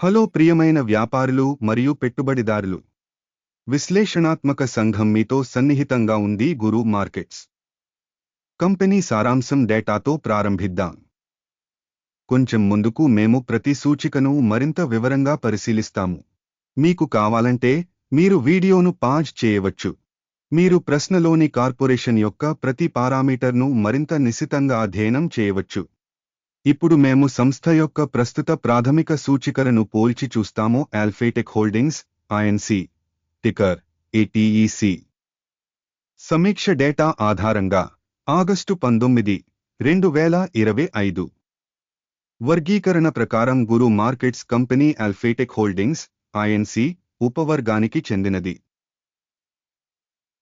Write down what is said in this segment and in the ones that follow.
Hello ప్రియమైన వ్యాపారులు మరియు పెట్టుబడిదారులు. విశ్లేషణాత్మక సంఘం మీతో సన్నిహితంగా ఉంది గురు మార్కెట్స్. కంపెనీ సారాంశం డేటాతో ప్రారంభిద్దాం. కొంచెం ముందుకు మేము ప్రతి సూచికను మరింత వివరంగా పరిశీలిస్తాము. మీకు కావాలంటే మీరు వీడియోను పాజ్ చేయవచ్చు. మీరు ప్రశ్నలోని కార్పొరేషన్ యొక్క ప్రతి పారామీటర్ను మరింత నిశితంగా అధ్యయనం చేయవచ్చు. ఇప్పుడు మేము సంస్థ యొక్క ప్రస్తుత ప్రాథమిక సూచికలను పోల్చి చూస్తాము. Alphatec Holdings INC ticker ATEC సమీక్ష డేటా ఆధారంగా ఆగస్టు పంతొమ్మిది రెండు వేల ఇరవై ఐదు. వర్గీకరణ ప్రకారం గురు markets company Alphatec Holdings Inc ఉపవర్గానికి చెందినది.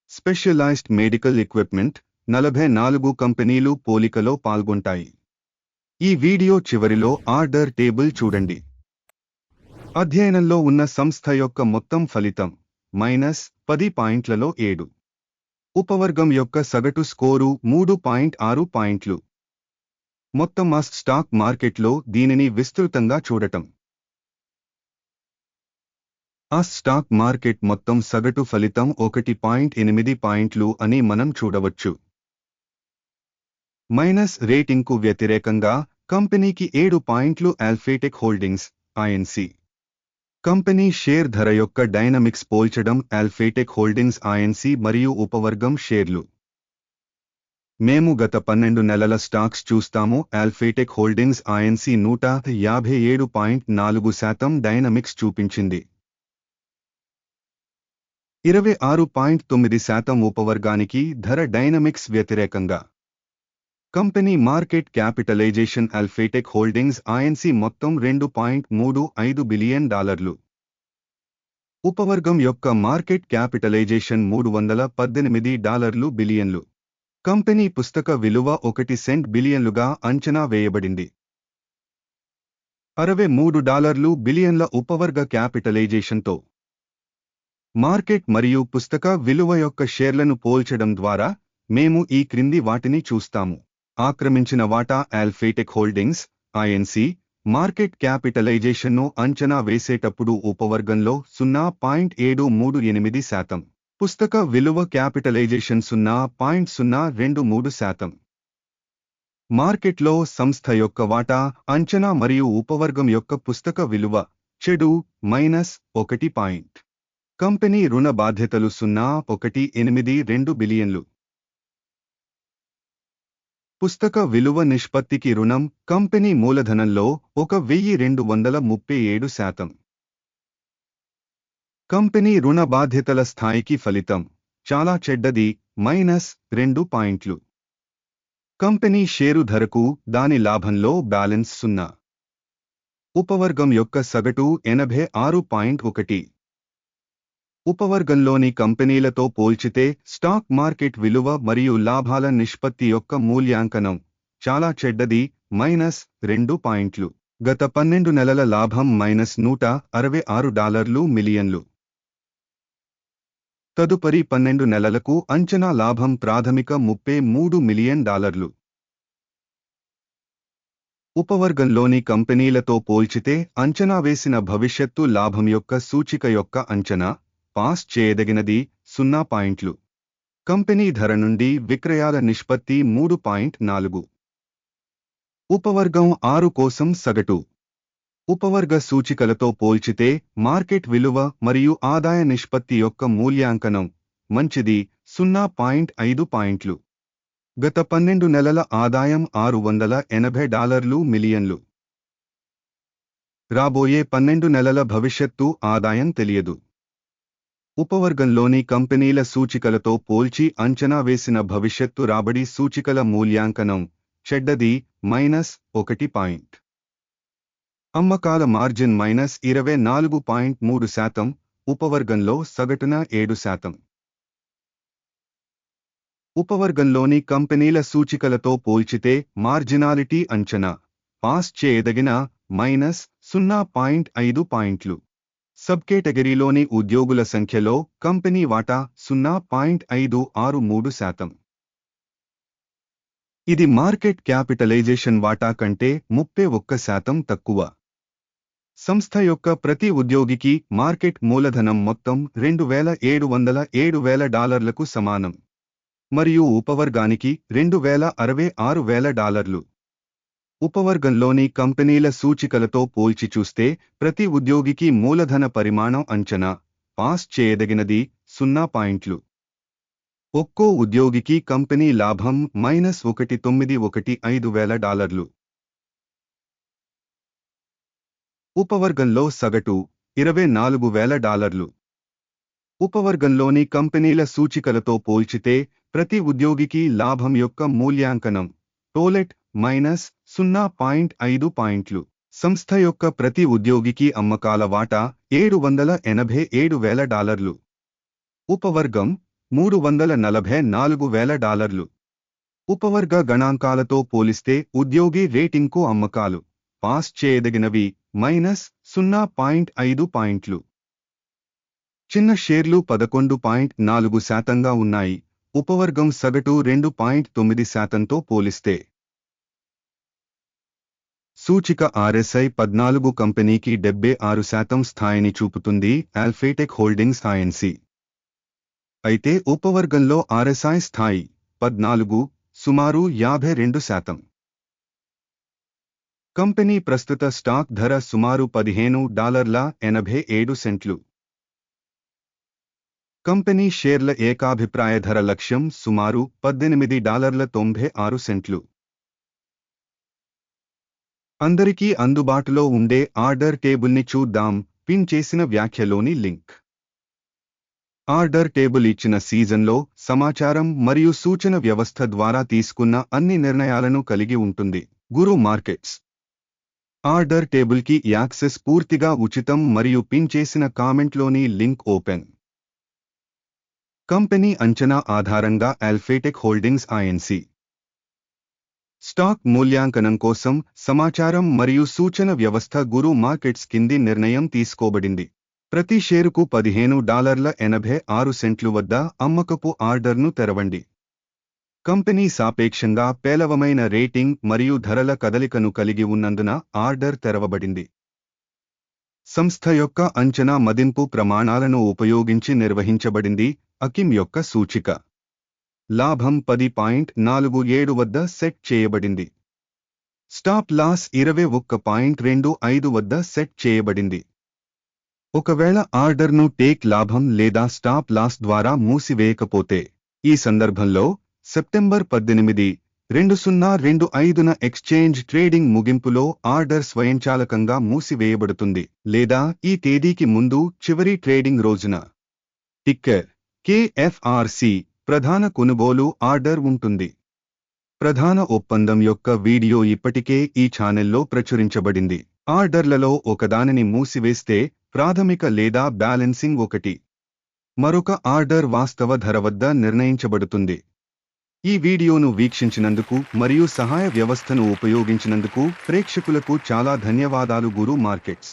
స్పెషలైజ్డ్ మెడికల్ ఎక్విప్మెంట్ నలభై నాలుగు కంపెనీలు పోలికలో పాల్గొంటాయి. ఈ వీడియో చివరిలో ఆర్డర్ టేబుల్ చూడండి. అధ్యయనంలో ఉన్న సంస్థ యొక్క మొత్తం ఫలితం మైనస్ పది పాయింట్లలో ఏడు. ఉపవర్గం యొక్క సగటు స్కోరు మూడు పాయింట్ ఆరు పాయింట్లు. మొత్తం ఆ స్టాక్ మార్కెట్లో దీనిని విస్తృతంగా చూడటం. ఆ స్టాక్ మార్కెట్ మొత్తం సగటు ఫలితం ఒకటి పాయింట్ ఎనిమిది పాయింట్లు అని మనం చూడవచ్చు. మైనస్ రేటింగ్కు వ్యతిరేకంగా కంపెనీకి ఏడు పాయింట్లు Alphatec Holdings Inc company share ధర యొక్క డైనమిక్స్ పోల్చడం ఆల్ఫేటెక్ హోల్డింగ్స్ ఐఎన్సి మరియు ఉపవర్గం షేర్లు. మేము గత పన్నెండు నెలల స్టాక్స్ చూస్తాము. ఆల్ఫేటెక్ హోల్డింగ్స్ ఐఎన్సి నూట యాభై ఏడు పాయింట్ నాలుగు శాతం డైనమిక్స్ చూపించింది. ఇరవై ఆరు పాయింట్ తొమ్మిది శాతం ఉపవర్గానికి ధర డైనమిక్స్ వ్యతిరేకంగా. Company market capitalization Alphatec Holdings Inc మొత్తం రెండు పాయింట్ మూడు ఐదు బిలియన్ డాలర్లు. ఉపవర్గం యొక్క మార్కెట్ క్యాపిటలైజేషన్ మూడు వందల పద్దెనిమిది డాలర్లు బిలియన్లు. కంపెనీ పుస్తక విలువ ఒకటి సెంట్ బిలియన్లుగా అంచనా వేయబడింది. అరవై మూడు డాలర్లు బిలియన్ల ఉపవర్గ క్యాపిటలైజేషన్తో. మార్కెట్ మరియు పుస్తక విలువ యొక్క షేర్లను పోల్చడం ద్వారా మేము ఈ క్రింది వాటిని చూస్తాము. ఆక్రమించిన వాటా ఆల్ఫేటెక్ హోల్డింగ్స్ ఐఎన్సి మార్కెట్ క్యాపిటలైజేషన్ను అంచనా వేసేటప్పుడు ఉపవర్గంలో సున్నా పాయింట్ ఏడు మూడు ఎనిమిది శాతం. పుస్తక విలువ క్యాపిటలైజేషన్ సున్నా పాయింట్ సున్నా రెండు మూడు శాతం. మార్కెట్లో సంస్థ యొక్క వాటా అంచనా మరియు ఉపవర్గం యొక్క పుస్తక విలువ చెడు మైనస్ ఒకటి పాయింట్. కంపెనీ రుణ బాధ్యతలు సున్నా ఒకటి ఎనిమిది రెండు బిలియన్లు. పుస్తక విలువ నిష్పత్తికి రుణం కంపెనీ మూలధనంలో ఒక వెయ్యి రెండు వందల ముప్పై ఏడు శాతం. కంపెనీ రుణ బాధ్యతల స్థాయికి ఫలితం చాలా చెడ్డది మైనస్ రెండు పాయింట్లు. కంపెనీ షేరు ధరకు దాని లాభంలో బ్యాలెన్స్ సున్నా. ఉపవర్గం యొక్క సగటు ఎనభై ఆరు పాయింట్ ఒకటి. ఉపవర్గంలోని కంపెనీలతో పోల్చితే స్టాక్ మార్కెట్ విలువ మరియు లాభాల నిష్పత్తి యొక్క మూల్యాంకనం చాలా చెడ్డది మైనస్ రెండు పాయింట్లు. గత పన్నెండు నెలల లాభం మైనస్ నూట అరవై ఆరు డాలర్లు మిలియన్లు. తదుపరి పన్నెండు నెలలకు అంచనా లాభం ప్రాథమిక ముప్పై మూడు మిలియన్ డాలర్లు. ఉపవర్గంలోని కంపెనీలతో పోల్చితే అంచనా వేసిన భవిష్యత్తు లాభం యొక్క సూచిక యొక్క అంచనా పాస్ చేయదగినది సున్నా పాయింట్లు. కంపెనీ ధర నుండి విక్రయాల నిష్పత్తి మూడు పాయింట్ నాలుగు. ఉపవర్గం ఆరు కోసం సగటు. ఉపవర్గ సూచికలతో పోల్చితే మార్కెట్ విలువ మరియు ఆదాయ నిష్పత్తి యొక్క మూల్యాంకనం మంచిది సున్నా పాయింట్ ఐదు పాయింట్లు. గత పన్నెండు నెలల ఆదాయం ఆరు వందల ఎనభై డాలర్లు మిలియన్లు. రాబోయే పన్నెండు నెలల భవిష్యత్తు ఆదాయం తెలియదు. ఉపవర్గంలోని కంపెనీల సూచికలతో పోల్చి అంచనా వేసిన భవిష్యత్తు రాబడి సూచికల మూల్యాంకనం చెడ్డది మైనస్ ఒకటి పాయింట్. అమ్మకాల మార్జిన్ మైనస్ ఇరవై నాలుగు పాయింట్ మూడు శాతం ఉపవర్గంలో సగటున ఏడు శాతం. ఉపవర్గంలోని కంపెనీల సూచికలతో పోల్చితే మార్జినాలిటీ అంచనా పాస్ చేయదగిన మైనస్ సున్నా పాయింట్ ఐదు పాయింట్లు. సబ్ కేటగిరీలోని ఉద్యోగుల సంఖ్యలో కంపెనీ వాటా సున్నా పాయింట్ ఐదు ఆరు మూడు శాతం. ఇది మార్కెట్ క్యాపిటలైజేషన్ వాటా కంటే ముప్పై ఒక్క శాతం తక్కువ. సంస్థ యొక్క ప్రతి ఉద్యోగికి మార్కెట్ మూలధనం మొత్తం రెండు వేల ఏడు వందల ఏడు వేల డాలర్లకు సమానం. మరియు ఉపవర్గానికి రెండు వేల అరవై ఆరు వేల డాలర్లు. ఉపవర్గంలోని కంపెనీల సూచికలతో పోల్చి చూస్తే ప్రతి ఉద్యోగికి మూలధన పరిమాణం అంచనా పాస్ చేయదగినది సున్నా పాయింట్లు. ఒక్కో ఉద్యోగికి కంపెనీ లాభం మైనస్ ఒకటి తొమ్మిది ఒకటి ఐదు వేల డాలర్లు. ఉపవర్గంలో సగటు ఇరవై నాలుగు వేల డాలర్లు. ఉపవర్గంలోని కంపెనీల సూచికలతో పోల్చితే ప్రతి ఉద్యోగికి లాభం యొక్క మూల్యాంకనం టోలెట్ మైనస్ సున్నా పాయింట్ ఐదు పాయింట్లు. సంస్థ యొక్క ప్రతి ఉద్యోగికి అమ్మకాల వాటా ఏడు వందల ఎనభై ఏడు వేల డాలర్లు. ఉపవర్గం మూడు వందల నలభై నాలుగు వేల డాలర్లు. ఉపవర్గ గణాంకాలతో పోలిస్తే ఉద్యోగి రేటింగ్కు అమ్మకాలు పాస్ చేయదగినవి మైనస్ సున్నా పాయింట్ ఐదు పాయింట్లు. చిన్న షేర్లు పదకొండు పాయింట్ నాలుగు శాతంగా ఉన్నాయి. ఉపవర్గం సగటు రెండు పాయింట్ తొమ్మిది శాతంతో పోలిస్తే సూచిక ఆర్ఎస్ఐ పద్నాలుగు కంపెనీకి డెబ్బై ఆరు శాతం స్థాయిని చూపుతుంది ఆల్ఫేటెక్ హోల్డింగ్స్ ఐఎన్సి అయితే ఉపవర్గంలో ఆర్ఎస్ఐ స్థాయి పద్నాలుగు సుమారు యాభై రెండు శాతం. కంపెనీ ప్రస్తుత స్టాక్ ధర సుమారు పదిహేను డాలర్ల ఎనభై ఏడు సెంట్లు. కంపెనీ షేర్ల ఏకాభిప్రాయ ధర లక్ష్యం సుమారు పద్దెనిమిది డాలర్ల తొంభై ఆరు సెంట్లు. అందరికీ అందుబాటులో ఉండే ఆర్డర్ టేబుల్ని చూద్దాం. పిన్ చేసిన వ్యాఖ్యలోని లింక్. ఆర్డర్ టేబుల్ ఇచ్చిన సీజన్లో సమాచారం మరియు సూచన వ్యవస్థ ద్వారా తీసుకున్న అన్ని నిర్ణయాలను కలిగి ఉంటుంది. గురు మార్కెట్స్. ఆర్డర్ టేబుల్కి యాక్సెస్ పూర్తిగా ఉచితం మరియు పిన్ చేసిన కామెంట్లోని లింక్ ఓపెన్. కంపెనీ అంచనా ఆధారంగా అల్ఫేటెక్ హోల్డింగ్స్ ఐఎన్సీ స్టాక్ మూల్యాంకనం కోసం సమాచారం మరియు సూచన వ్యవస్థ గురు మార్కెట్స్ కింది నిర్ణయం తీసుకోబడింది. ప్రతి షేరుకు పదిహేను డాలర్ల ఎనభై ఆరు సెంట్లు వద్ద అమ్మకపు ఆర్డర్ను తెరవండి. కంపెనీ సాపేక్షంగా పేలవమైన రేటింగ్ మరియు ధరల కదలికను కలిగి ఉన్నందున ఆర్డర్ తెరవబడింది. సంస్థ యొక్క అంచనా మదింపు ప్రమాణాలను ఉపయోగించి నిర్వహించబడింది అకిమ్ యొక్క సూచిక. లాభం పది పాయింట్ నాలుగు ఏడు వద్ద సెట్ చేయబడింది. స్టాప్ లాస్ ఇరవై ఒక్క పాయింట్ రెండు ఐదు వద్ద సెట్ చేయబడింది. ఒకవేళ ఆర్డర్ను టేక్ లాభం లేదా స్టాప్ లాస్ ద్వారా మూసివేయకపోతే ఈ సందర్భంలో సెప్టెంబర్ పద్దెనిమిది రెండు సున్నా రెండు ఐదున ఎక్స్చేంజ్ ట్రేడింగ్ ముగింపులో ఆర్డర్ స్వయంచాలకంగా మూసివేయబడుతుంది లేదా ఈ తేదీకి ముందు చివరి ట్రేడింగ్ రోజున. టిక్కర్ కేఎఫ్ఆర్సి ప్రధాన కొనుగోలు ఆర్డర్ ఉంటుంది. ప్రధాన ఒప్పందం యొక్క వీడియో ఇప్పటికే ఈ ఛానెల్లో ప్రచురించబడింది. ఆర్డర్లలో ఒకదానిని మూసివేస్తే ప్రాథమిక లేదా బ్యాలెన్సింగ్ ఒకటి. మరొక ఆర్డర్ వాస్తవ ధర వద్ద నిర్ణయించబడుతుంది. ఈ వీడియోను వీక్షించినందుకు మరియు సహాయ వ్యవస్థను ఉపయోగించినందుకు ప్రేక్షకులకు చాలా ధన్యవాదాలు గురు మార్కెట్స్.